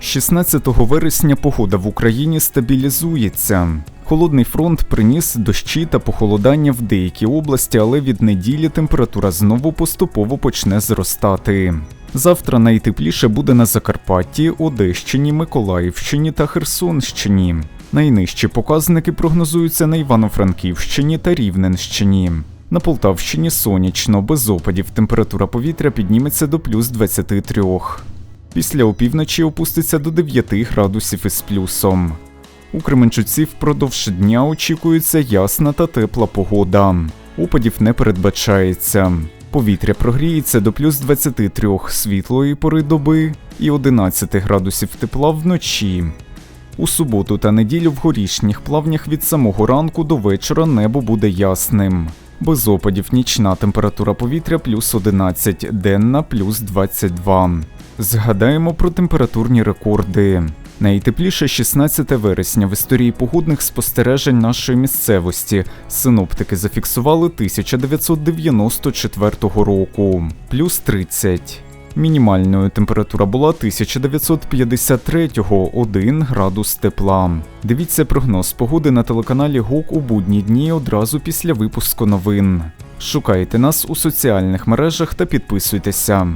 16 вересня погода в Україні стабілізується. Холодний фронт приніс дощі та похолодання в деякі області, але від неділі температура знову поступово почне зростати. Завтра найтепліше буде на Закарпатті, Одещині, Миколаївщині та Херсонщині. Найнижчі показники прогнозуються на Івано-Франківщині та Рівненщині. На Полтавщині сонячно, без опадів температура повітря підніметься до плюс 23. Після опівночі опуститься до 9 градусів із плюсом. У Кременчуці впродовж дня очікується ясна та тепла погода. Опадів не передбачається. Повітря прогріється до плюс 23 світлої пори доби і 11 градусів тепла вночі. У суботу та неділю в горішніх плавнях від самого ранку до вечора небо буде ясним. Без опадів нічна температура повітря плюс 11, денна плюс 22. Згадаємо про температурні рекорди. Найтепліше 16 вересня в історії погодних спостережень нашої місцевості синоптики зафіксували 1994 року, плюс 30. Мінімальною температура була 1953-го 1 градус тепла. Дивіться прогноз погоди на телеканалі ГОК у будні дні одразу після випуску новин. Шукайте нас у соціальних мережах та підписуйтеся.